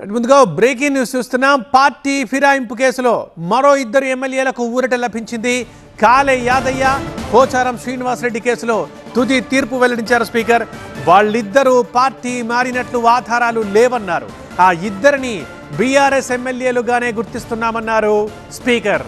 ముందుగా breaking news చూస్తున్నాం. Party ఫిరాయింపు కేసులో మరో ఇద్దరు ఎమ్మెల్యేలకు ఊరట లభించింది. కాలే యాదయ్య పోచారం శ్రీనివాసరెడ్డి కేసులో తుది తీర్పు వెల్లడించారు స్పీకర్. వాళ్ళిద్దరూ పార్టీ మారినట్లు ఆధారాలు లేవన్నారు. ఆ ఇద్దరిని బీఆర్ఎస్ ఎమ్మెల్యేలుగానే గుర్తిస్తున్నామన్నారు స్పీకర్.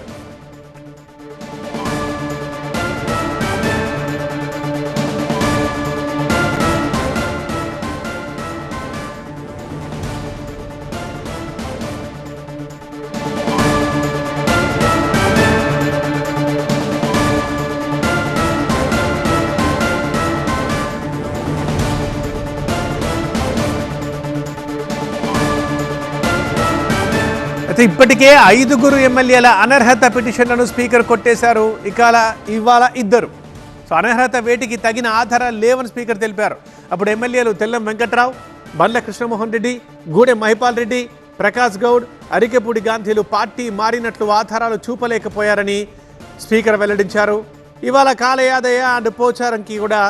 ఇప్పటికే ఐదుగురు ఎమ్మెల్యేల అనర్హత పిటిషన్లను స్పీకర్ కొట్టేశారు. ఇకాల ఇవాళ ఇద్దరు. సో అనర్హత వేటికి తగిన ఆధారాలు లేవని స్పీకర్ తెలిపారు. అప్పుడు ఎమ్మెల్యేలు తెల్లం వెంకట్రావు బండ్ల కృష్ణమోహన్ రెడ్డి గూడెం మహిపాల్ రెడ్డి ప్రకాష్ గౌడ్ అరికెపూడి గాంధీలు పార్టీ మారినట్లు ఆధారాలు చూపలేకపోయారని స్పీకర్ వెల్లడించారు. ఇవాళ కాలయాదయ్య అండ్ పోచారంకి కూడా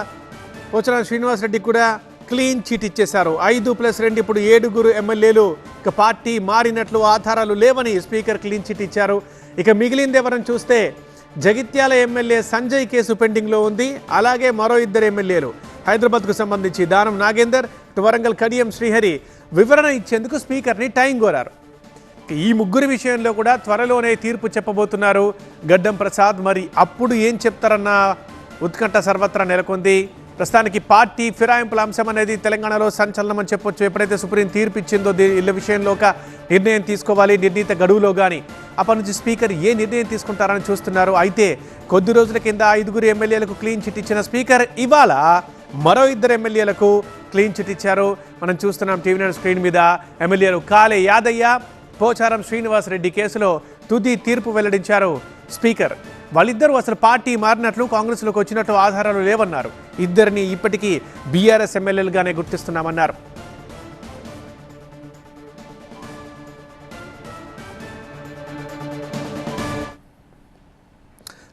పోచారం శ్రీనివాసరెడ్డి కూడా క్లీన్ చీట్ ఇచ్చేశారు. ఐదు ప్లస్ రెండు ఇప్పుడు ఏడుగురు ఎమ్మెల్యేలు ఇక పార్టీ మారినట్లు ఆధారాలు లేవని స్పీకర్ క్లీన్ చిట్ ఇచ్చారు. ఇక మిగిలింది ఎవరని చూస్తే జగిత్యాల ఎమ్మెల్యే సంజయ్ కేసు పెండింగ్లో ఉంది. అలాగే మరో ఇద్దరు ఎమ్మెల్యేలు. హైదరాబాద్కు సంబంధించి దానం నాగేందర్ వరంగల్ కడియం శ్రీహరి వివరణ ఇచ్చేందుకు స్పీకర్ని టైం కోరారు. ఈ ముగ్గురి విషయంలో కూడా త్వరలోనే తీర్పు చెప్పబోతున్నారు. గడ్డం ప్రసాద్ మరి అప్పుడు ఏం చెప్తారన్న ఉత్కంఠ సర్వత్రా నెలకొంది. ప్రస్తుతానికి పార్టీ ఫిరాయింపుల అంశం అనేది తెలంగాణలో సంచలనం అని చెప్పొచ్చు. ఎప్పుడైతే సుప్రీం తీర్పు ఇచ్చిందో దీ- విషయంలో ఒక నిర్ణయం తీసుకోవాలి. నిర్ణీత గడువులో కానీ అప్పటి నుంచి స్పీకర్ ఏ నిర్ణయం తీసుకుంటారని చూస్తున్నారు. అయితే కొద్ది రోజుల కింద ఐదుగురు ఎమ్మెల్యేలకు క్లీన్ చిట్ ఇచ్చిన స్పీకర్ ఇవాళ మరో ఇద్దరు ఎమ్మెల్యేలకు క్లీన్ చిట్ ఇచ్చారు. మనం చూస్తున్నాం టీవీ నైన్ స్క్రీన్ మీద ఎమ్మెల్యేలు కాలే యాదయ్య పోచారం శ్రీనివాసరెడ్డి కేసులో తుది తీర్పు వెల్లడించారు స్పీకర్. వాళ్ళిద్దరూ అసలు పార్టీ మారినట్లు కాంగ్రెస్లోకి వచ్చినట్టు ఆధారాలు లేవన్నారు. ఇద్దరిని ఇప్పటికీ బీఆర్ఎస్ ఎమ్మెల్యేలుగానే గుర్తిస్తున్నామన్నారు.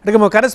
అంటే మా కరెస్